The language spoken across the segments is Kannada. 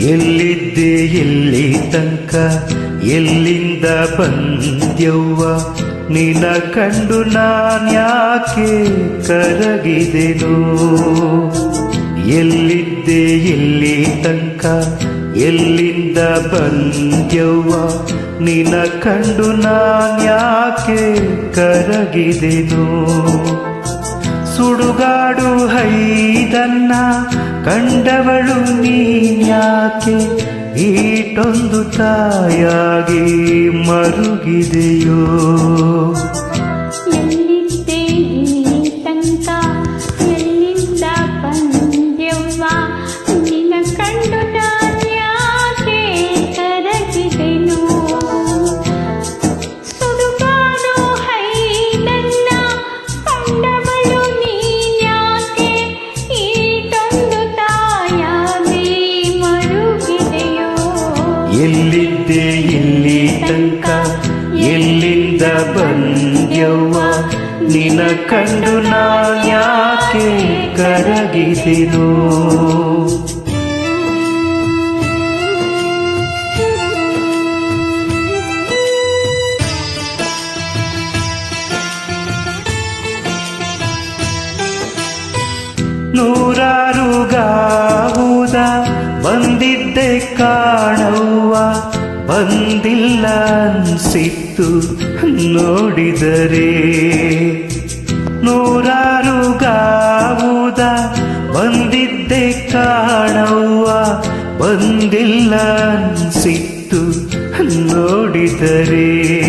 ಎಲ್ಲಿದ್ದೆ ಎಲ್ಲಿ ತನಕ? ಎಲ್ಲಿಂದ ಬಂದ್ಯವ್ವ? ನಿನ ಕಂಡು ನಾನ್ಯಾಕೆ ಕರಗಿದೆನು? ಎಲ್ಲಿದ್ದೆ ಎಲ್ಲಿ ತನಕ? ಎಲ್ಲಿಂದ ಬಂದ್ಯವ್ವ? ನಿನ ಕಂಡು ನಾನ್ಯಾಕೆ ಕರಗಿದೆನು? ಸುಡುಗಾಡು ಹೈದನ್ನ ಕಂಡವಳು ನೀನ್ಯಾಕೆ? ಈಟೊಂದು ತಾಯಾಗಿ ಮರುಗಿದೆಯೋ? ಎಲ್ಲಿದ್ದೆ ಇಲ್ಲಿ ತನಕ? ಎಲ್ಲಿಂದ ಬಂದ್ಯವ್ವ? ನಿನ ಕಂಡು ನಾನ್ಯಾಕೆ ಕರಗಿದೆನು? ನೂರಾರು ಗಾವುದ ಬಂದಿದ್ದೆ ಕಾಣವ್ವ. ಬಂದಿಲ್ಲ ಸಿತ್ತು ನೋಡಿದರೆ. ನೂರಾರು ಗಾವುದ ಬಂದಿದ್ದೆ ಕಾಣವ್ವ ಬಂದಿಲ್ಲ ಅನ್ಸಿತ್ತು ನೋಡಿದರೆ.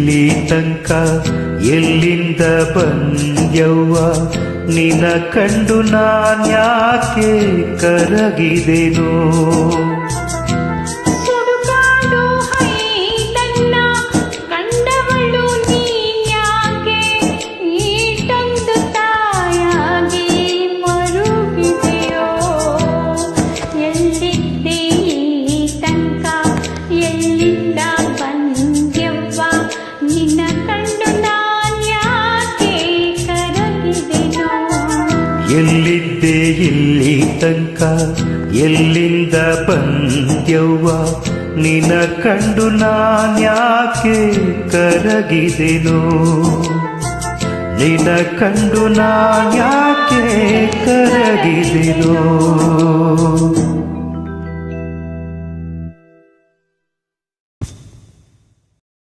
ಇಲ್ಲಿ ತನಕ ಎಲ್ಲಿಂದ ಬಂದ್ಯವ್ವ? ನಿನ ಕಂಡು ನಾನ್ಯಾಕೆ ಕರಗಿದೆನು? ಎಲ್ಲಿದ್ದೆ ಇಲ್ಲಿ ತನಕ ಎಲ್ಲಿಂದ ಬಂದ್ಯವ್ವ? ನಿನ ಕಂಡು ನಾನ್ಯಾಕೆ ಕರಗಿದೆನು? ನಿನ ಕಂಡು ನಾನ್ಯಾಕೆ ಕರಗಿದೆನು?